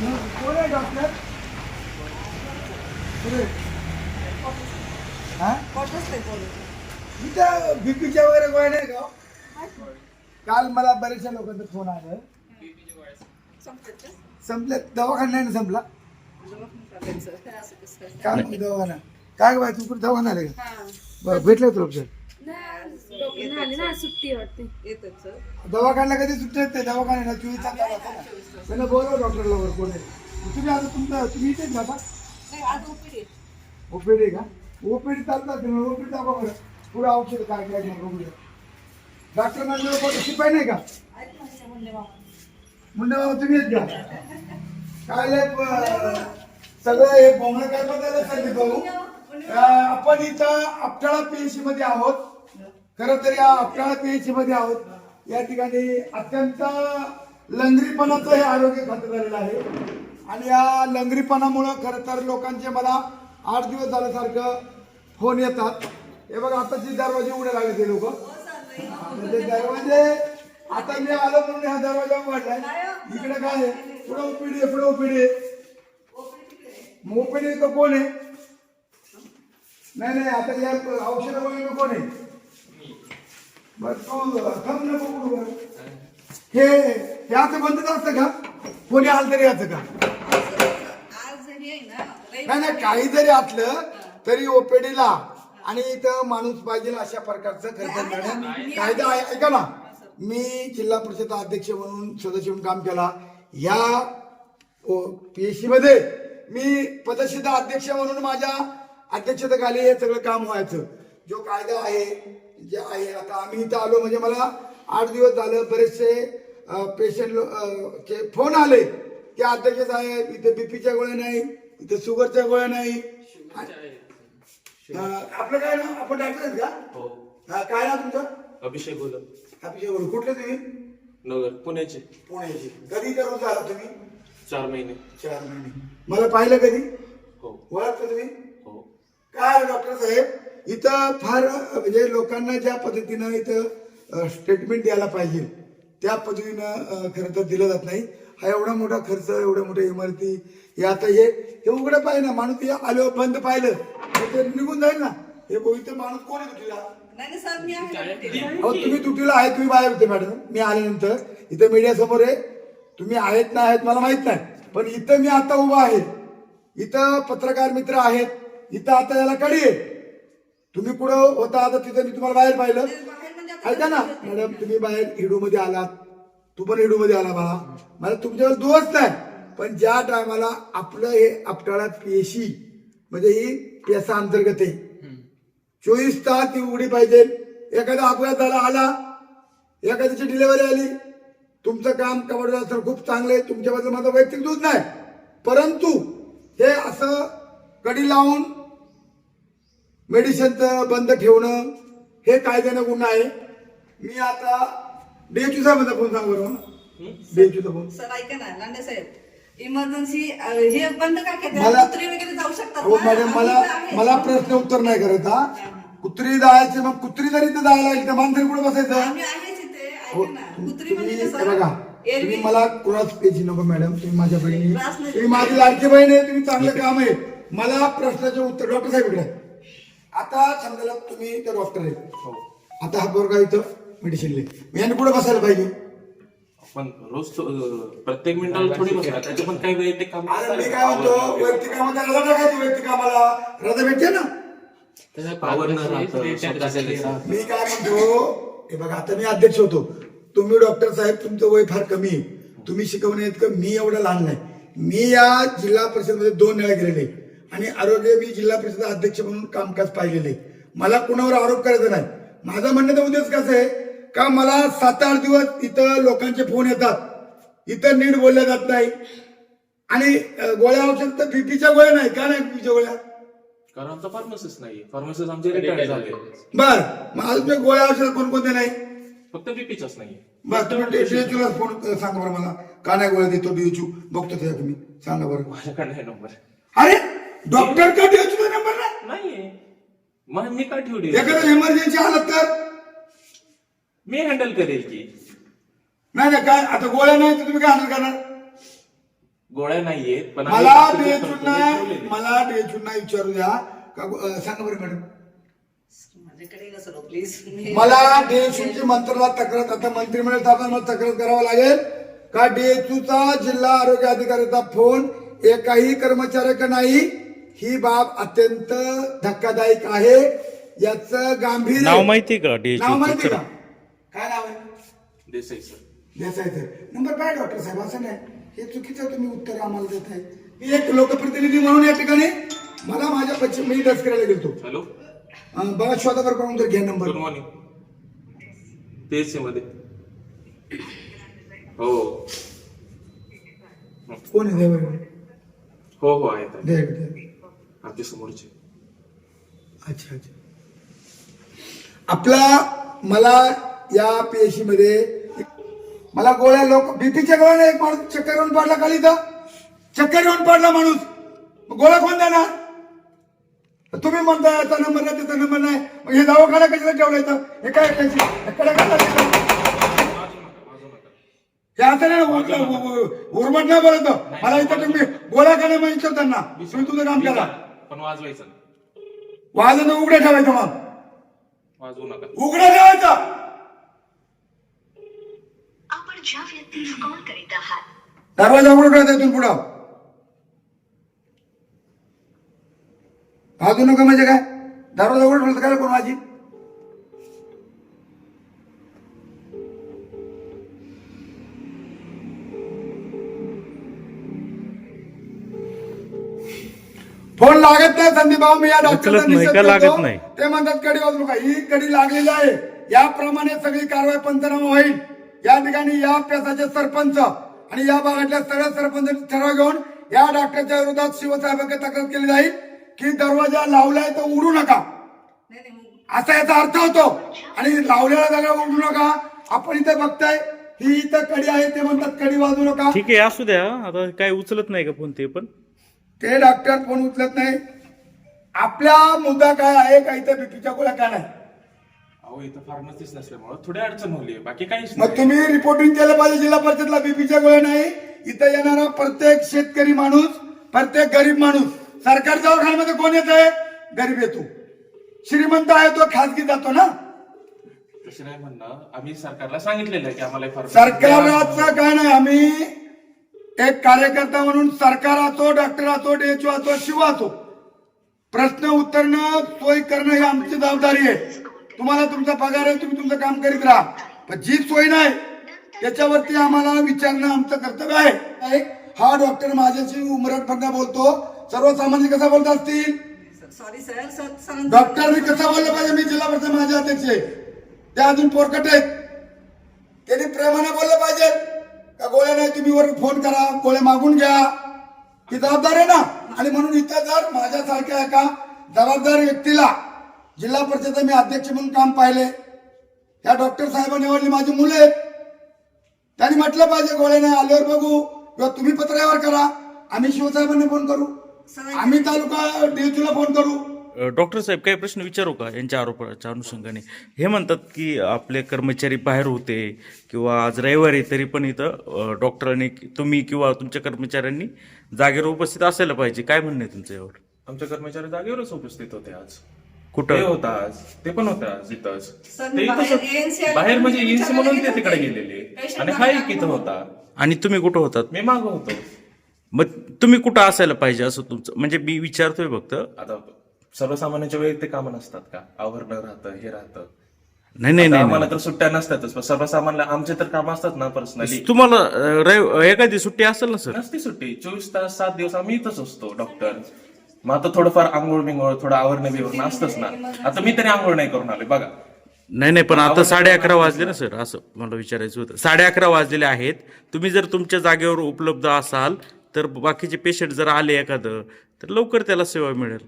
कोण आहे डॉक्टर? इथं बीपीच्या वगैरे गोळ्या नाही. का? काल मला बऱ्याचशा लोकांचा फोन आला संपले दवाखाना नाही ना संपला काय दवाखाना काय बाई तू कुठे दवाखाना आले का? बरं भेटलं तुला झाली ना सुट्टी वाटते. दवाखान्याला कधी सुट्टी येते दवाखान्याला चोवीस तास चालू असतं ना. पहिलं बोलव डॉक्टरला वर कोण आहे. तुम्ही आता तुमचं तुम्ही इथेच जाता ओपीडी का? ओपीडी चालतात ओपीडी दाखवा बरं. पुढे औषध काय काय घ्या बघूया डॉक्टर म्हणजे शिपाई नाही का? मुंडे बाबा तुम्ही येत का काय लय प- सगळं हे बोंगळं काय भाऊ अं, आपण इथं आपटाळा पीएचसी मध्ये आहोत. खर तर या अकरा पीएचसी मध्ये आहोत. या ठिकाणी अत्यंत लंगरीपणाचं हे आरोग्य खातं झालेलं आहे. आणि या लंगरीपणामुळं खरं तर लोकांचे मला आठ दिवस झाल्यासारखं फोन येतात. हे बघा आता दरवाजे उघडे लागले ते लोक. म्हणजे दरवाजे आता मी आलो म्हणून हा दरवाजा उघडलाय. इकडे काय आहे? पुढे ओपीडी पुढे ओपीडी ओपीडी तर कोण आहे? नाही नाही आता या औषध वगैरे कोण आहे? बर तू थांब बरं. हे हे असं बंदच असतं का? कोणी आलं तरी याचं का? नाही नाही काही जरी असलं तरी ओपीडीला आणि इथं माणूस पाहिजे अशा प्रकारचं खर्च मॅडम कायदा आहे ऐका ना. मी जिल्हा परिषद अध्यक्ष म्हणून सदस्य म्हणून काम केला. या पीएससी मध्ये मी पदसिद्ध अध्यक्ष म्हणून माझ्या अध्यक्षतेखाली हे सगळं काम व्हायचं. जो कायदा आहे जे आहे आता आम्ही इथं आलो म्हणजे मला आठ दिवस झालं बरेचसे पेशंट चे फोन आले. की अध्यक्ष साहेब इथे बीपीच्या गोळ्या नाही इथे शुगरच्या गोळ्या नाही. आपलं काय नाव? आपण डॉक्टर आहेत का? हो. हा, काय नाव तुमचं? अभिषेक बोलत. अभिषेक बोलू कुठले तुम्ही? नगर पुण्याचे. पुण्याची. कधी करून झाला तुम्ही? चार महिने. चार महिने. मला पाहिलं कधी? हो. ओळखलं तुम्ही? हो. काय डॉक्टर साहेब? इथं फार म्हणजे लोकांना ज्या पद्धतीनं इथं स्टेटमेंट द्यायला पाहिजे त्या पद्धतीनं खरं तर दिलं जात नाही. हा एवढा मोठा खर्च एवढ्या मोठ्या इमारती हे आता हे हे उघडं पाहिजे ना माणूस हे आलो बंद पाहिलं ते निघून जाईल ना. हे इथं माणूस कोण आहे अहो तुम्ही तुटीला आहे तुम्ही बाहेर होते मॅडम. मी आल्यानंतर. इथं मीडिया समोर आहे. तुम्ही आहेत ना आहेत मला माहीत नाही. पण इथं मी आता उभा आहे. इथं पत्रकार मित्र आहेत. इथं आता याला कडी आहे. तुम्ही कुठं होता आता तिथं मी तुम्हाला बाहेर पाहिलं. बाहेर म्हणजे आता ऐका ना मॅडम तुम्ही बाहेर हिडू मध्ये आलात. तू पण हिडू मध्ये आला मला मला तुमच्यावर दोष नाही पण ज्या टायमाला आपलं हे आपटाळ्यात पेशी म्हणजे ही पेसा अंतर्गत आहे. चोवीस तास ती उघडी पाहिजे. एखादा अपघात झाला आला. एखाद्याची डिलिव्हरी आली. तुमचं काम झालं तर खूप चांगलं आहे. तुमच्याबद्दल माझं वैयक्तिक दूध नाही. परंतु हे असं कडी लावून मेडिसिनचं बंद ठेवणं हे कायद्यानं गुन्हा आहे. मी आता डेचू साहेबांचा फोन सांग डेचूचा फोन. सर ऐका ना लांडे साहेब. इमर्जन्सी हे बंद का मला- कुत्री वगैरे जाऊ शकतात हो ना? मॅडम मला आहे. मला प्रश्न उत्तर नाही करायचा कुत्री जायचे मग कुत्री जरी तर जायला लागली तर माणसाने कुठे बसायचं. आम्ही आहेच इथे हो, ऐका ना. तुम- कुत्री म्हणजे तुम्ही कसं हे बघा एरवी तुम्ही मला कुणाच पेची नको मॅडम. तुम्ही माझ्या बहिणी त्रास नाही तुम्ही माझी लाडकी बहीण आहे तुम्ही चांगलं काम आहे. मला प्रश्नाचे उत्तर डॉक्टर साहेब इकडे. आता समजा तुम्ही तर डॉक्टर आहे हो आता हा पोरगा इथं मेडिसिन लिहि मी यांनी कुठे बसायला पाहिजे. पण रोज प्रत्येक मिनिटाला थोडी बसणार त्याचे पण काही वैयक्तिक काम अरे मी काय म्हणतो वैयक्तिक कामाला रजा टाकायची वैयक्तिक कामाला? रजा भेटते ना? पावर. मी काय म्हणतो हे बघा आता मी अध्यक्ष होतो. तुम्ही डॉक्टर साहेब तुमचं वय फार कमी आहे. तुम्ही शिकवणे इतकं मी एवढं लहान नाही. मी या जिल्हा परिषदमध्ये दोन वेळा गेलेले आणि आरोग्य मी जिल्हा परिषद अध्यक्ष म्हणून कामकाज पाहिलेले. मला कुणावर आरोप करायचा नाही. माझं म्हणण्याचा उद्देश कसं आहे का मला सात आठ दिवस इथं लोकांचे फोन येतात. इथं नीट बोलल्या जात नाही. आणि गोळ्या औषध तर बीपीच्या गोळ्या नाही. का नाही बीपीच्या गोळ्या? कारण आमचा फार्मसिस्ट नाही फार्मसिस्ट आमचे रिटायर्ड झाले. बर. मग अजून ते गोळ्या औषध कोणकोणते नाही? फक्त बस तुम्ही डीएचयूला फोन सांगा बरं मला. का नाही गोळ्या देतो डीएचयू बघतो त्या तुम्ही. सांगा बरं. माझ्याकडे नाही नंबर अरे! डॉक्टर का डीएचयू नंबर नाही? नाहीये. मग मी काय ठेवली एखादं इमर्जन्सी आलं तर? मी हँडल करेल की. नाही नाही काय आता गोळ्या नाही तर तुम्ही काय हँडल करणार? गोळ्या नाहीयेत पण आम्ही मला फक्त डेचून ठेवलेले आहेत. मला डेचून विचारू द्या का अं, सांगा बरं मॅडम. माझ्याकडे कसं प्लीज मला डेचूची मंत्राला तक्रार आता मंत्रिमंडळ स्थापना मला तक्रार करावं लागेल. का डेचूचा जिल्हा आरोग्य अधिकाऱ्याचा फोन एकाही कर्मचाऱ्याकडे नाही? ही बाब अत्यंत धक्कादायक आहे. याच गांभीर्य नाव माहिती का नाव माहिती? का? काय नाव आहे? Desai sir. Desai sir. Number काय डॉक्टर साहेब असं नाही. हे चुकीचं तुम्ही उत्तर आम्हाला देत आहे. मी एक लोकप्रतिनिधी म्हणून या ठिकाणी मला माझ्या पश्चिम मी दस करायला गेलतो. हॅलो. बघा शोधावर करून तर घ्या नंबर. गुड मॉर्निंगमध्ये हो. कोण आहे? हो हो आहेत आहेत. दे दे. आमच्या समोरचे अच्छा अच्छा आपला मला या पेशी मध्ये मला गोळ्या लोक बीपीच्या गोळ्याने एक माणूस चक्कर येऊन पडला खाली तर चक्कर येऊन पडला माणूस मग गोळ्या कोण देणार तुम्ही म्हणता याचा नंबर नाही त्याचा नंबर नाही मग हे दवाखाना कशाला ठेवला इथं हे काय? हे असं नाही उर्मट नाही बोलत मला इथं तुम्ही गोळ्या का नाही माहिती त्यांना तुम्ही तुझं काम करा पण वाजवायचं नाही. वाजून उघडे ठेवायचं मग. वाजवू नका. उघडे ठेवायचं. आपण ज्या व्यक्तीस कॉल करीत आहात. दरवाजा उघडून ठेवायचा इथून पुढं. वाजू नका म्हणजे काय? दरवाजा उघडून ठेवलं तर काय कोण माझी फोन लागत नाही संदीप भाऊ मी या डॉक्टरचा उचलत नाही निषेध का लागत. नाही? ते म्हणतात कडी वाजू नका. ही कडी लागलेली आहे. याप्रमाणे सगळी कारवाई पंचनामा होईल. या ठिकाणी या पेसाचे सरपंच आणि या भागातल्या सगळ्या सरपंचांनी ठराव घेऊन या डॉक्टरच्या विरोधात शिवसाहेबांकडे तक्रार केली जाईल की दरवाजा लावलाय तर उडू नका. नाही नाही मग असा याचा अर्थ होतो. आणि लावलेला जागा उडू नका. आपण इथं बघताय ही इथं कडी आहे ते म्हणतात कडी वाजू नका. ठीक आहे असू द्या. आता काय उचलत नाही का फोन ते पण? ते डॉक्टर फोन उचलत नाही. आपला मुद्दा काय आहे का इथं बीपीच्या गोळ्या काय नाही. अहो इथं फार्मसिस्ट नसल्यामुळे थोडी अडचण होली. बाकी काहीच मग नाही. तुम्ही रिपोर्टिंग केलं पाहिजे जिल्हा परिषदला बीपीच्या गोळ्या नाही. इथं येणारा प्रत्येक शेतकरी माणूस प्रत्येक गरीब माणूस सरकारी दवाखान्यामध्ये कोण येत आहे गरीब येतो. श्रीमंत आहे तो खासगी जातो ना. तसं नाही म्हणणं. आम्ही सरकारला सांगितलेलं आहे की आम्हाला हे सरकाराचं काय नाही आम्ही एक कार्यकर्ता म्हणून सरकार असो डॉक्टर असो डेचो असो शिव असो प्रश्न उत्तरणं सोय करणं ही आमची जबाबदारी आहे. तुम्हाला तुमचा पगार आहे तुम्ही तुमचं काम करीत राहा. पण जी सोय नाही त्याच्यावरती आम्हाला विचारणं आमचं कर्तव्य आहे. हा डॉक्टर माझ्याशी उमरटपणे बोलतो. सर्वसामान्य कसा बोलत असतील? सॉरी सर सर सरांचं- डॉक्टरनी कसं बोललं पाहिजे? मी जिल्हा परिषद माझे अध्यक्ष आहे. ते अजून पोरकट आहेत. त्यांनी प्रेमाने बोललं पाहिजे. का गोळ्या नाही? तुम्ही वर फोन करा गोळ्या मागून घ्या. ही जबाबदार आहे ना? आणि म्हणून इथं जर माझ्यासारख्या एका जबाबदार व्यक्तीला जिल्हा परिषद मी अध्यक्ष म्हणून काम पाहिले. त्या डॉक्टर साहेबांनी निवडली माझी मुलं आहेत. त्यांनी म्हटलं पाहिजे गोळ्या नाही आल्यावर बघू. किंवा तुम्ही पत्रावर करा. आम्ही शिवसाहेबांना फोन करू. आम्ही तालुका डीएचला फोन करू. डॉक्टर साहेब काही प्रश्न विचारू का यांच्या आरोपाच्या अनुषंगाने? हे म्हणतात की आपले कर्मचारी बाहेर होते किंवा आज रविवारी तरी पण इथं डॉक्टरांनी तुम्ही किंवा तुमच्या कर्मचाऱ्यांनी जागेवर उपस्थित असायला पाहिजे. काय म्हणणं आहे तुमचं यावर? आमचे कर्मचारी जागेवरच उपस्थित होते आज. कुठं? होता आज. ते पण होते आज इथंच ते आले बाहेर म्हणजे एनसी म्हणून ते तिकडे गेले गेलेले. आणि हा एक इथं होता. आणि तुम्ही कुठं होतात? मी माग होतो. मग तुम्ही कुठं असायला पाहिजे असं तुमचं म्हणजे मी विचारतोय फक्त. आता सर्वसामान्यांच्या वेळी ते कामं नसतात का? आवरणं राहतं हे राहतं. नाही नाही नाही आम्हाला तर सुट्ट्या नसतातच पण सर्वसामान्य आमचे तर काम असतात ना पर्सनली. तुम्हाला रवि एखादी सुट्टी असेल ना सर? नसती सुट्टी. चोवीस तास सात दिवस आम्ही इथंच असतो डॉक्टर मग आता थोडंफार आंघोळ बिंघोळ थोडं आवरणं बिवरणं असतंच ना. आता मी तरी आंघोळ नाही करून आले बघा. नाही नाही पण आता साडे अकरा वाजले ना सर? असं मला विचारायचं होतं. साडे अकरा वाजलेले आहेत. तुम्ही जर तुमच्या जागेवर उपलब्ध असाल तर बाकीचे पेशंट जर आले एखादं तर लवकर त्याला सेवा मिळेल.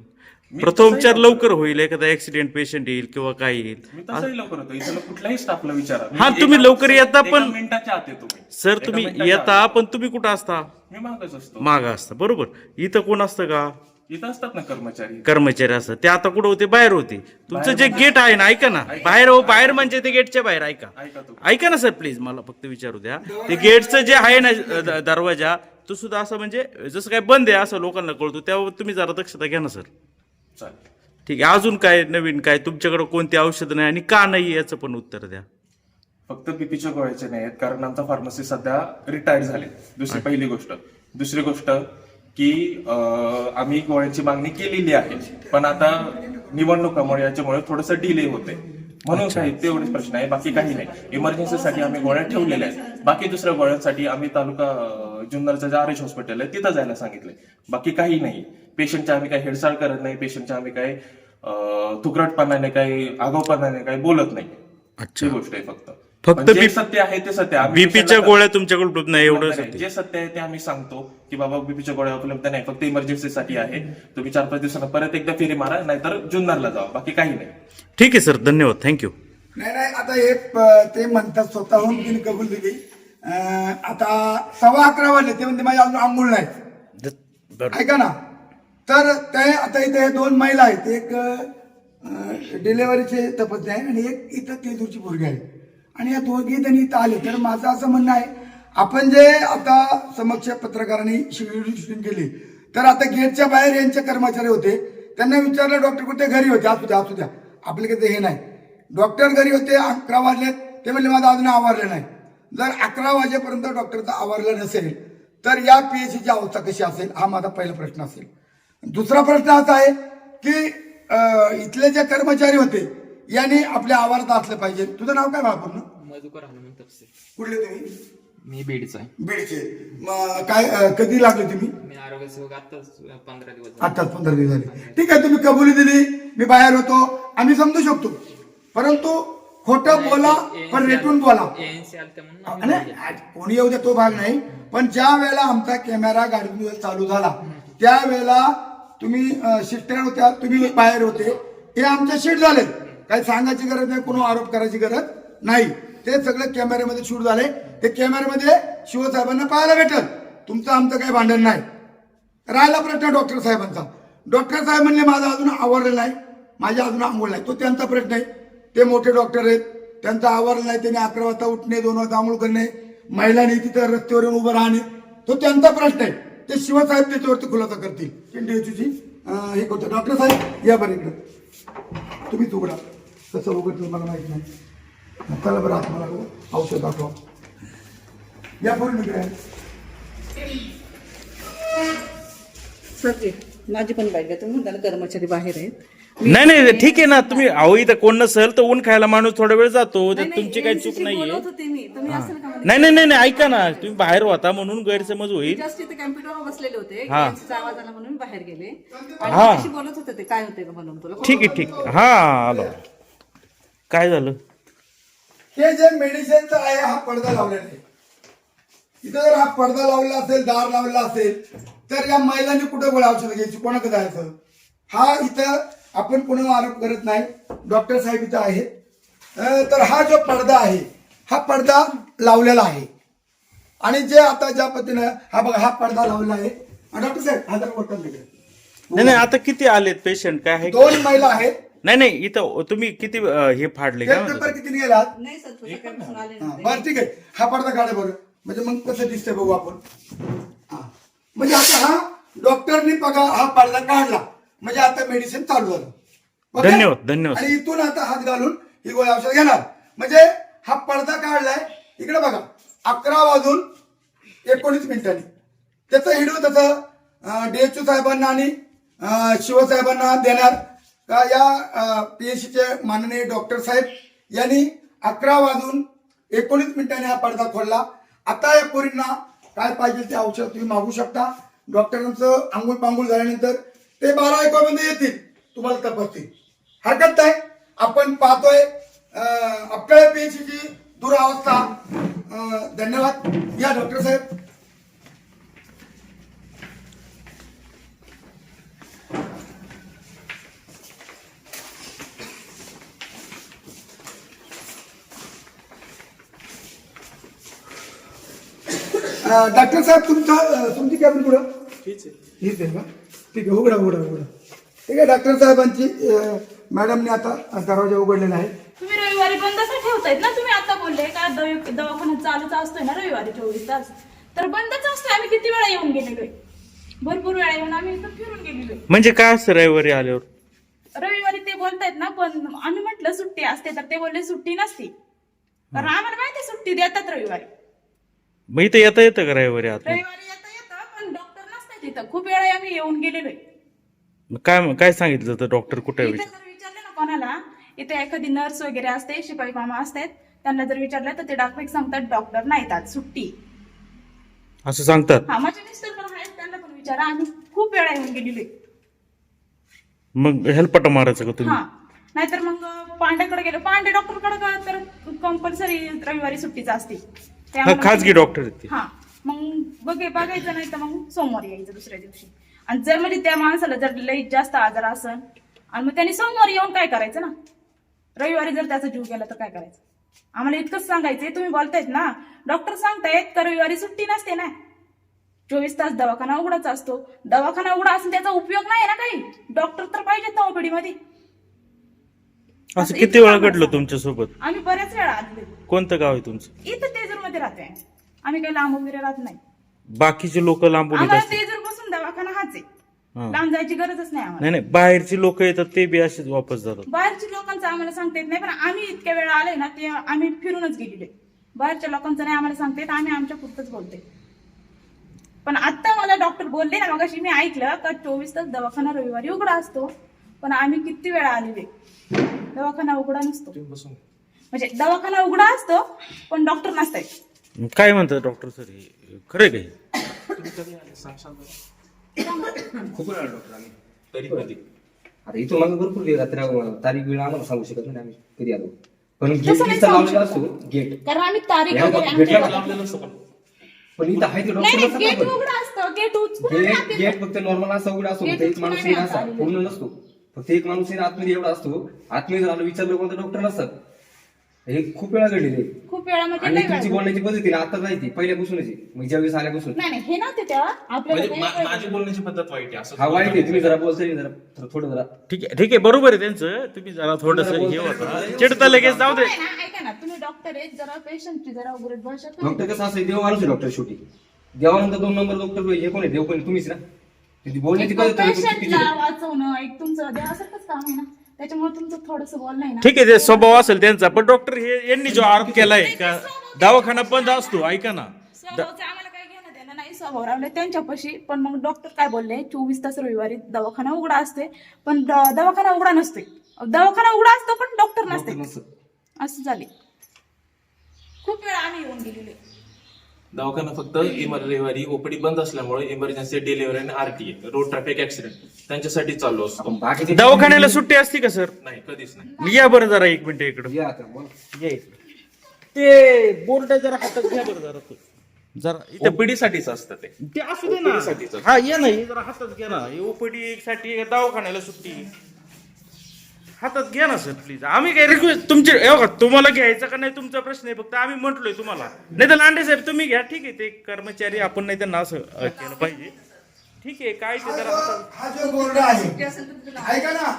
प्रथमोपचार लवकर होईल एखादा ऍक्सिडेंट पेशंट येईल किंवा काय येईल. मी तसंही लवकर होतो. इथं कुठल्याही स्टाफला विचारा. मी हा, एका- तुम्ही लवकर येता एका पण- मिनिटाच्या आत येतो मी. सर एका तुम्ही मिनिटाच्या येता. पण तुम्ही कुठं असता? मी मागच असतो. माग असता. बरोबर. इथं कोण असतं का? इथं असतात ना कर्मचारी. कर्मचारी असतात. ते आता कुठं होते? बाहेर होते. तुमचं जे गेट आहे ना ऐका ना. बाहेर हो बाहेर म्हणजे ते गेटच्या बाहेर ऐका. ऐका तू. ऐका ना सर प्लीज मला फक्त विचारू द्या. ते गेटचं जे आहे ना द- दरवाजा तो सुद्धा असं म्हणजे जसं काय बंद आहे असं लोकांना कळतो. त्यावर तुम्ही जरा दक्षता घ्या ना सर. चालेल. ठीक आहे अजून काय नवीन काय तुमच्याकडे कोणती औषधं नाही आणि का नाही याचं पण उत्तर द्या. फक्त बीपीच्या गोळ्याचे नाही आहेत कारण आमचा फार्मसी सध्या रिटायर्ड झाले. दुसरी पहिली गोष्ट. दुसरी गोष्ट की आम्ही गोळ्यांची मागणी केलेली आहे पण आता निवडणुकामुळे याच्यामुळे थोडंसं डिले होते म्हणून काही तेवढेच प्रश्न आहे बाकी काही नाही. इमर्जन्सीसाठी आम्ही गोळ्या ठेवलेल्या आहेत. बाकी दुसऱ्या गोळ्यांसाठी आम्ही तालुका जुन्नरचं जे आर एच हॉस्पिटल आहे तिथं जायला सांगितलंय. बाकी काही नाही. पेशंटच्या आम्ही काही हेडसाळ करत नाही पेशंटच्या आम्ही काही अं, तुकडटपणाने काही आगाऊपणाने काही बोलत नाही. अच्छा. ही गोष्ट आहे फक्त. फक्त पण जे सत्य आहे ते सत्य आहे. आम्ही बीपीच्या गोळ्या तुमच्याकडे उपलब्ध नाही एवढं नाही, सत्य. जे सत्य आहे ते आम्ही सांगतो की बाबा बीपीच्या गोळ्या उपलब्ध नाही फक्त इमर्जन्सीसाठी आहे. तुम्ही चार पाच दिवसांना परत एकदा फेरी मारा नाहीतर जुन्नरला जावा बाकी काही नाही. ठीक आहे सर. धन्यवाद. थँक्यू नाही नाही आता हे प- ते म्हणतात स्वतःहून तिने कबूल दिली. अं, आता सव्वा अकरा वाजले ते म्हणते माझी अजून आंघोळ नाही ऐका ना. तर ते आता इथे हे दोन महिला आहेत. एक डिलेव्हरीचे तपस्या आहे आणि एक इथं तेजूरची पोरगी आहे. आणि या दोघे त्यांनी इथं आले. तर माझं असं म्हणणं आहे आपण जे आता समक्ष पत्रकारांनी व्हिडिओ शूटिंग केली तर आता गेटच्या बाहेर यांचे कर्मचारी होते. त्यांना विचारलं डॉक्टर कुठे घरी होते? असू द्या असू द्या. आपल्याकडे हे नाही. डॉक्टर घरी होते अकरा वाजलेत. ते म्हणले माझं अजून आवरलं नाही. जर अकरा वाजेपर्यंत डॉक्टरचं आवरलं नसेल तर या पी एच सीची अवस्था कशी असेल? हा माझा पहिला प्रश्न असेल. दुसरा प्रश्न असा आहे की इथले जे कर्मचारी होते यांनी आपल्या आवारात असलं पाहिजे. तुझं नाव काय बापूर्ण मधुकर तपसे. कुठले तुम्ही? मी बीडचा आहे. बीडचे. मग काय अं, कधी लागले तुम्ही? मी आरोग्य सेवक आताच पंधरा दिवस झाले. आताच पंधरा दिवस झाले. ठीक आहे तुम्ही कबुली दिली. मी बाहेर होतो. आम्ही समजू शकतो. परंतु खोटं बोला पण रेटून बोला. ANC आलते म्हणून आम्ही आणि कोणी येऊ दे तो भाग नाही. पण ज्या वेळेला आमचा कॅमेरा गाडीवर चालू झाला त्यावेळेला तुम्ही शिस्टर होत्या तुम्ही बाहेर होते. हे आमचे शीट झाले काही सांगायची गरज नाही कोणी आरोप करायची गरज नाही. ते सगळं कॅमेऱ्यामध्ये शूट झाले. ते कॅमेऱ्यामध्ये शिवसाहेबांना पाहायला भेटल. तुमचं आमचं काही भांडण नाही. राहिला प्रश्न डॉक्टर साहेबांचा. डॉक्टर साहेब म्हणले माझं अजून आवरलं नाही. माझ्या अजून आंघोळ नाही. तो त्यांचा प्रश्न आहे. ते मोठे डॉक्टर आहेत. त्यांचं आवरलं नाही. त्यांनी अकरा वाजता उठणे दोन वाजता आंघोळ करणे. महिलांनी तिथं रस्त्यावर येऊन उभं राहणे. तो त्यांचा प्रश्न आहे. ते शिवसाहेब त्याच्यावरती खुलासा करतील. हे करतो डॉक्टर साहेब या बरं इकडं. तुम्हीच उघडा. कसं उघडतं मला माहीत नाही. चला बरं आत मला औषध दाखवा. या पूर्ण सर माझी पण बाईक आहे तुम्ही त्याला कर्मचारी बाहेर आहेत. नाही नाही ठीक आहे ना तुम्ही अहो इथं कोण नसेल तर ऊन खायला माणूस थोडा वेळ जातो. तर तुमची काही चूक नाहीये. बोलत होते मी. तुम्ही असेल का नाही नाही नाही नाही, ऐका ना. तुम्ही बाहेर होता म्हणून गैरसमज होईल. जस्ट इथे कॅम्प्युटरवर बसलेले होते. हा. यांचा आवाज आला म्हणून मी बाहेर गेले. आणि हा. त्याच्याशी बोलत होते ते. काय होते का म्हणून तुला? ठीक आहे ठीक. आहे. हा आलो. काय झालं? हे जे मेडिसिनचं आहे हा पडदा लावलेला आहे. इथं जर हा पडदा लावलेला असेल दार लावलेला असेल तर या महिलांनी कुठं गोळ्या औषधं घ्यायची? कोणाकडे जायचं? हा इथं आपण कोणावर आरोप करत नाही. डॉक्टर साहेब इथं आहेत. तर हा जो पडदा आहे हा पडदा लावलेला आहे. आणि जे आता ज्या पद्धतीनं हा बघा हा पडदा लावलेला आहे. डॉक्टर साहेब हा जरा वरती तिकडे. नाही नाही आता किती आलेत पेशंट काय आहे? दोन महिला आहेत. नाही नाही इथं तुम्ही किती अं, हे फाडले पेपर म्हणतात? किती गेलात नाही सर तुझ्या कॅम्प्युटर आले हा, नव्हते. बरं ठीक आहे हा पडदा काढा बरं म्हणजे मग कसं दिसतंय बघू आपण हा. म्हणजे आता हा डॉक्टरनी बघा हा पडदा काढला म्हणजे आता मेडिसिन चालू झालं? धन्यवाद, धन्यवाद. आणि इथून आता हात घालून ही गोळी औषध घेणार म्हणजे हा पडदा काढलाय इकडे बघा अकरा वाजून एकोणीस मिनिटांनी त्याचा व्हिडिओ तसं डीएचओ साहेबांना आणि अं, शिवसाहेबांना देणार का या पीएचसीचे माननीय डॉक्टर साहेब यांनी अकरा वाजून एकोणीस मिनिटांनी हा पडदा खोलला आता या पोरींना काय पाहिजे ते औषध तुम्ही मागू शकता. डॉक्टरांचं आंघोळ पांघोळ झाल्यानंतर ते बारा एक येतील तुम्हाला तपासतील. हरकत नाही. आपण पाहतोय आपल्या पी एच पीएचसीची दुरावस्था धन्यवाद. या डॉक्टर साहेब डॉक्टर साहेब तुमचं तुमची कॅबिन कुठं? हीच आहे. का ठीक आहे उघडा उघडा उघडा. ठीक आहे डॉक्टर साहेबांची मॅडमने आता दरवाजा उघडलेला आहे. तुम्ही रविवारी बंदच ठेवतायत ना? तुम्ही आता बोलले का दव- दवाखाना चालूच असतोय ना रविवारी चोवीस तास? तर बंदच असतोय. आम्ही किती वेळा येऊन गेलेलोय? भरपूर वेळा येऊन आम्ही इथं फिरून गेलेलोय. म्हणजे काय असतं रविवारी आल्यावर? रविवारी ते बोलतायत ना पण आम्ही म्हटलं सुट्टी असते तर ते बोलले सुट्टी नसती. कारण आम्हाला माहिती सुट्टी देतात रविवारी. मग इथं येता येतं का रविवारी आत रविवारी येता येतं पण डॉक्टर नसतात तिथं. खूप वेळा आम्ही येऊन गेलेलोय. काय काय सांगितलं होतं डॉक्टर कुठे इथं जर विचारलं ना कोणाला इथे एखादी नर्स वगैरे असते शिपाई मामा असतात त्यांना जर विचारलं तर ते डॉक्टर सांगतात डॉक्टर नाहीत आज सुट्टी. असं सांगतात? हा माझे मिस्टर पण आहेत त्यांना पण विचारा. आम्ही खूप वेळा येऊन गेलेलो मग हेल्पटा मारायचं का तुम्ही? हा. नाहीतर मग पांड्याकडे गेलो. पांडे डॉक्टरकडे का? तर कंपल्सरी रविवारी सुट्टीच असते. हा खाजगी डॉक्टर आहेत ते. हा मग बघे बघायचं नाही तर मग सोमवारी यायचं दुसऱ्या दिवशी. आणि जर म्हणजे त्या माणसाला जर लई जास्त आजार असन आणि मग त्यांनी सोमवारी येऊन काय करायचं ना? रविवारी जर त्याचा जीव गेला तर काय करायचं? आम्हाला इतकंच सांगायचंय तुम्ही बोलतायत ना. डॉक्टर सांगतायत का रविवारी सुट्टी नसते ना? चोवीस तास दवाखाना उघडाच असतो. दवाखाना उघडा असून त्याचा उपयोग नाही ना काही? डॉक्टर तर पाहिजेत ना ओपीडी मध्ये असं किती वेळा घडलं तुमच्यासोबत आम्ही बऱ्याच वेळा आलेलो कोणतं गाव आहे तुमचं? इथं तेजूरमध्ये राहते. आम्ही काही लांब वगैरे राहत नाही. बाकीचे लोक लांबून येत आम्हाला असतात तेजूरपासून दवाखाना हाच आहे. हा. लांब जायची गरजच नाही आम्हाला. नाही नाही बाहेरची लोक येतात ते बी असेच वापस जातात. बाहेरच्या लोकांचं आम्हाला सांगता येत नाही पण आम्ही इतक्या वेळा आलोय ना ते आम्ही फिरूनच गेलेले बाहेरच्या लोकांचं नाही आम्हाला सांगता येत आम्ही आमच्या पुरतच बोलते पण आता मला डॉक्टर बोलले ना मग मी ऐकलं का चोवीस तास दवाखाना रविवारी उघडा असतो पण आम्ही किती वेळा आलेले दवाखाना उघडा नसतो. म्हणजे दवाखाना उघडा असतो पण डॉक्टर नसताय काय म्हणतात डॉक्टर सर? हे खरं काय खूप वेळा डॉक्टर आम्ही. तरी कधी आता इथून मागे भरपूर वेळ रात्री तारीख वेळ आम्हाला सांगू शकत नाही आम्ही कधी आलो. पण गेट नाही सांगू लावलेला. असतो गेट कारण आम्ही तारीख गेटला लावलेलं असतं पण. पण इथं आहे ते नाही डॉक्टर नाही गेट उघडा असतं गेट उचकून गेट गेट फक्त नॉर्मल असा उघडा असतो Gate फक्त एक उचलून माणूस नाही असा पूर्ण नसतो. फक्त एक माणूस आतमध्ये एवढा असतो आतमध्ये जर आलं विचारलं कोणतं डॉक्टर नसतात हे खूप वेळा घडलेले खूप वेळा म्हणजे आणि तुमची वेळा. बोलण्याची पद्धती ना आता नाही ती पहिल्यापासूनच आहे. मग ज्यावेळेस आल्यापासून. नाही नाही हे नव्हते तेव्हा आपल्याला म्हणजे मा- माझी बोलण्याची पद्धत वाईट आहे असं हा वाईट आहे. तुम्ही जरा बोलतोय जरा थोडं- थोडं जरा. ठीक आहे ठीक आहे बरोबर आहे त्यांचं. तुम्ही जरा थोडस हे होता. चिडता लगेच जाऊ दे. नाही ना, ऐका ना तुम्ही डॉक्टर आहेत जरा पेशंटची जरा उघड भाषा कमी डॉक्टर कसं असं देव माणूस आहे डॉक्टर शेवटी. देवानंतर दोन नंबर डॉक्टर हे कोण आहे? देव कोण आहे? तुम्हीच ना. पेशंटला. वाचवणं एक तुमचं देवासारखंच काम आहे ना. त्याच्यामुळे तुमचं थोडस बोलणं आहे ना. ठीक आहे ते स्वभाव असेल त्यांचा पण डॉक्टर हे यांनी जो आरोप केलाय का? दवाखाना बंद असतो ऐका ना. स्वभावचं आम्हाला काय घेणं देणं नाही स्वभाव रावले त्यांच्यापाशी पण मग डॉक्टर काय बोलले? चोवीस तास रविवारी दवाखाना उघडा असते पण द- दवाखाना उघडा नसते. दवाखाना उघडा असतो पण डॉक्टर नसते. नसतं. असं झाले. खूप वेळा आम्ही येऊन गेलेले दवाखाना फक्त इमर रविवारी ओपीडी बंद असल्यामुळे इमर्जन्सी डिलिव्हरी आणि आरटीए रोड ट्रॅफिक ऍक्सिडेंट त्यांच्यासाठी चालू असतो दवाखान्याला सुट्टी असते का सर नाही कधीच नाही या बरं जरा एक मिनिट इकडं या आता बोल. या इकडं. ते बोर्ड जरा हातात घ्या बरं जरा तू. जरा इथे ओपीडी साठीच असतं ते ते असू दे ना साठीच असतं. हा ये ना हे जरा हातात घ्या ना ओपीडी साठी दवाखान्याला सुट्टी हातात घ्या ना सर प्लीज आम्ही काही रिक्वेस्ट तुमचे हे बघा तुम्हाला घ्यायचं का नाही तुमचा प्रश्न आहे फक्त आम्ही म्हटलोय तुम्हाला. नाही तर लांडे साहेब तुम्ही घ्या. ठीक आहे ते कर्मचारी आपण नाही त्यांना असं अ, केलं पाहिजे. ठीक आहे काय ते जरा हा जो बोर्ड आहे. ऐका ना.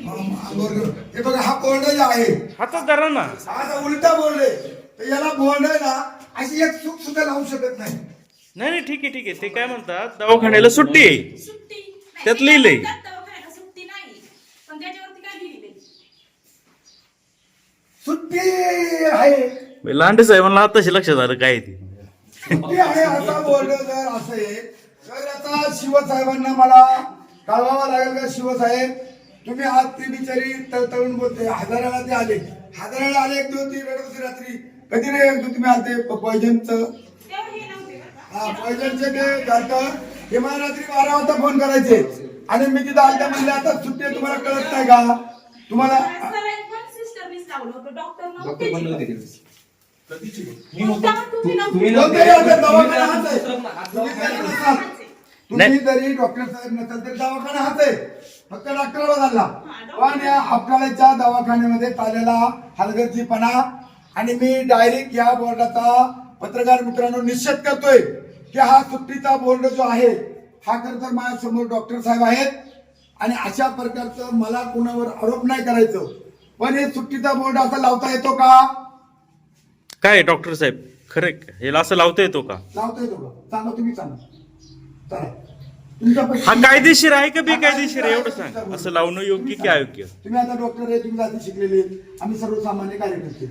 हा बोर्ड. हे बघा हा बोर्ड जो आहे. हातात धरा ना. हा जो उलटा बोर्ड आहे. तर याला बोर्ड आहे ना अशी एक चूक सुद्धा लावू शकत नाही. नाही नाही ठीक आहे ठीक आहे. ते काय म्हणतात दवाखान्याला सुट्टी आहे. त्यात ते लिहिलंय. म्हणतात दवाखान्याला सुट्टी नाही पण त्याच्यावरती काय लिहिलंय आहे. लांडे साहेबांना आताशी लक्षात आलं काय आहे ते. आहे असा बोर्ड जर असेल तर आता शिवसाहेबांना मला कळवावं लागेल का शिवसाहेब? तुम्ही आज ती बिचारी तळतळून बोलते. हजाराला ते आले. हजाराला आले एक दिवस ती रडत होती रात्री. कधी रे एक दिवस तुम्ही आलते पॉयझनचं तेव्हा हे? हा पॉयझनचे ते झालं हे मला रात्री बारा वाजता फोन करायचे. आणि मी तिथं आलत्या म्हणले आता सुट्टी आहे, तुम्हाला कळत नाही का? तुम्हाला लावलं होतं डॉक्टर डॉक्टर पण नव्हते नव्हते त्यावेळेस. तुम्ही नव्हते. तुम्ही कोणतरी नव्हते. आता दवाखाना हाच आहे. हात तुम्ही दवाखान्यात जरी नव्हते. नसाल, तुम्ही जरी डॉक्टर साहेब नसाल तरी दवाखाना हाच आहे फक्त पण या आपल्याच्या दवाखान्यामध्ये चाललेला हलगर्जीपणा आणि मी डायरेक्ट या बोर्डाचा पत्रकार मित्रांनो निश्चित करतोय की हा सुट्टीचा बोर्ड जो आहे हा खरं तर माझ्यासमोर डॉक्टर साहेब आहेत आणि अशा प्रकारचं मला कुणावर आरोप नाही करायचं पण हे सुट्टीचा बोर्ड असा लावता येतो का? काय डॉक्टर साहेब? खरे याला असं लावता येतो का? लावता येतो का? सांगा तुम्ही सांगा. चला. हा कायदेशीर आहे का बेकायदेशीर आहे? एवढं सांग. असं लावणं योग्य की अयोग्य? तुम्ही आता डॉक्टर आहे तुम्ही जाती शिकलेले आम्ही सर्वसामान्य कार्यकर्ते.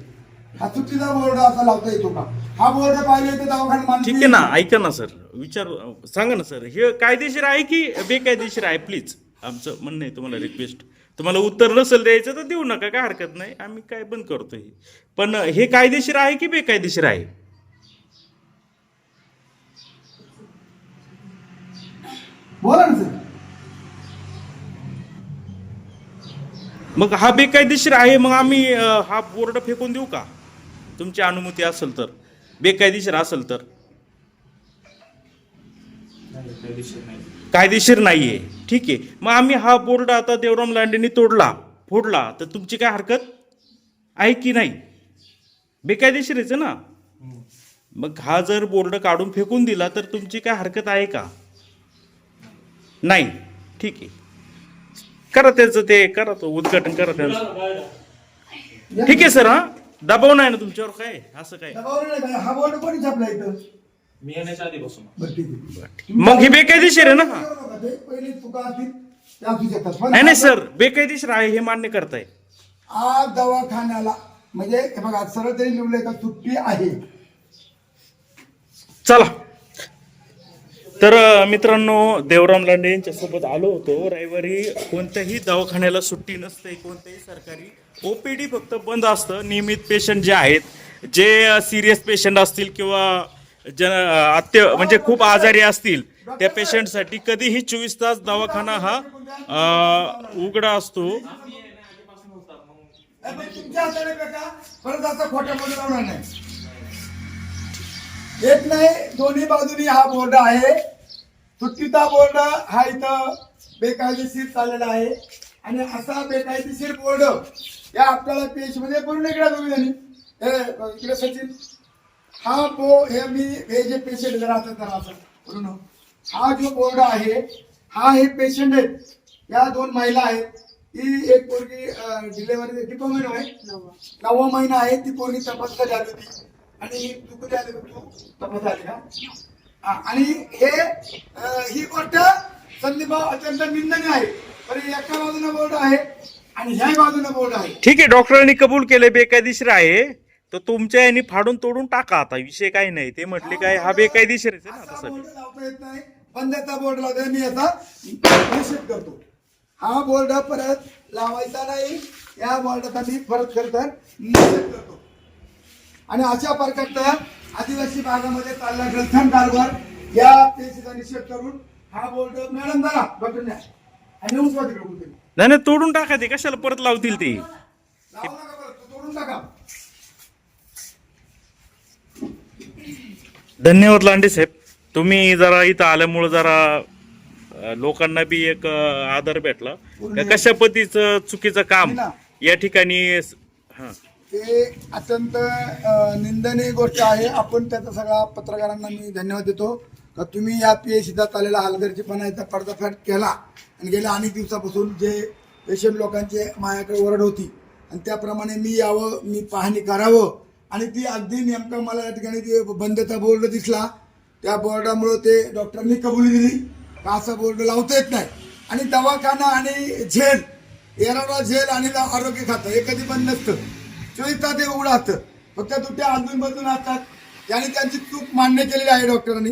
हा चुकीचा बोर्ड असा लावता येतो का? हा बोर्ड पाहिले तर दवाखाना माणूस ठीक आहे ना ऐका ना सर. विचार सांगा ना सर. हे कायदेशीर आहे की बेकायदेशीर आहे? प्लीज. आमचं म्हणणं आहे तुम्हाला रिक्वेस्ट तुम्हाला उत्तर नसेल द्यायचं तर देऊ नका काय हरकत नाही. आम्ही काय बंद करतो हे पण हे कायदेशीर आहे की बेकायदेशीर आहे? बोला ना सर. मग हा बेकायदेशीर आहे मग आम्ही अं, हा बोर्ड फेकून देऊ का? तुमची अनुमती असेल तर. बेकायदेशीर असेल तर. कायदेशीर नाहीये. ठीक आहे. मग आम्ही हा बोर्ड आता देवराम लांडेंनी तोडला. फोडला. तर तुमची काय हरकत? आहे की नाही? बेकायदेशीरच आहे ना? मग हा जर बोर्ड काढून फेकून दिला तर तुमची काय हरकत आहे का? नाही. ठीक आहे. करा त्याचं ते करा तो उद्घाटन करा त्यांचं. ठीक आहे सर हा? दबाव नाही ना तुमच्यावर काय? असं काय? हा बोर्ड कोणी छापला इथं? मग हे बेकायदेशीर आहे ना पहिली चुका असतील त्या असू शकतात. पण नाही नाही सर बेकायदेशीर आहे हे मान्य करताय. आज दवाखान्याला म्हणजे हे बघा सरळ तरी लिहिलंय का सुट्टी आहे. चला. तर अ, मित्रांनो देवराम लांडे यांच्यासोबत आलो होतो. रविवारी कोणत्याही दवाखान्याला सुट्टी नसते कोणत्याही सरकारी ओपीडी फक्त बंद असतं. नियमित पेशंट जे आहेत जे सिरियस पेशंट असतील किंवा जन अत्य म्हणजे खूप आजारी असतील त्या पेशंटसाठी कधीही चोवीस तास दवाखाना हा उघडा असतो. नाही, परत नाही एक नाही दोन्ही बाजूनी हा बोर्ड आहे. सुट्टीचा बोर्ड हा इथं बेकायदेशीर चाललेला आहे. आणि असा बेकायदेशीर बोर्ड या आपल्याला पेशमध्ये करून इकडे दोघी जणी हे, इकडे सचिन. हा बो हे मी हे जे पेशंट जरा असं जरा असं हा जो बोर्ड आहे हा हे पेशंट आहेत. या दोन महिला आहेत. ही एक पोरगी डिलेव्हरी किती महिना आहे. नववा. महिना आहे. ती पोरगी तपासासाठी आली होती. आणि ही तू कधी आली? होती? तू तपास आली का? हा, आणि हे ही गोष्ट संदीप अत्यंत निंदनीय आहे. पण एका बाजूने बोर्ड आहे आणि ह्या बाजूने बोर्ड आहे. ठीक आहे डॉक्टरांनी कबूल केले बेकायदेशीर आहे. तर तुमच्या यांनी फाडून तोडून टाका आता. विषय काही नाही. ते म्हटले काय हा बेकायदेशीर आहे ना असा तसं बोर्ड लावता येत नाही बंदचा बोर्ड लावता मी याचा निषेध करतो. हा बोर्ड परत लावायचा नाही. या बोर्डाचा मी परत खर तर निषेध करतो. आणि अशा प्रकारचा आदिवासी भागामध्ये चालला ग्रंथन कारभार या पेशीचा निषेध करून हा बोर्ड मॅडम जरा डॉक्टर न्या आणि नेऊन नाही नाही तोडून टाका ते. कशाला परत लावतील ते? लावू नका परत. तोडून टाका. धन्यवाद लांडे साहेब. तुम्ही जरा इथं आल्यामुळं जरा लोकांना बी एक अ, आधार भेटला. का कशा पद्धतीचं चुकीचं काम या ठिकाणी हा. ते अत्यंत निंदनीय गोष्ट आहे. आपण त्याचा सगळा पत्रकारांना मी धन्यवाद देतो. का तुम्ही या पी एच चाललेला हलगर्जीपणाचा पर्दाफाट केला आणि गेल्या अनेक दिवसापासून जे पेशंट लोकांचे माझ्याकडे ओरड होती. आणि त्याप्रमाणे मी यावं मी पाहणी करावं. आणि ती अगदी नेमकं मला या ठिकाणी ते बंदचा बोर्ड दिसला. त्या बोर्डामुळं ते डॉक्टरांनी कबुली दिली का असा बोर्ड लावता येत नाही. आणि दवाखाना आणि झेल येणारा झेल आणि आरोग्य खातं हे कधी पण नसतं. चोवीस तास ते उघडं असतं फक्त तुट्या अजून बदलून असतात त्याने त्यांची चूक मान्य केलेली आहे डॉक्टरांनी.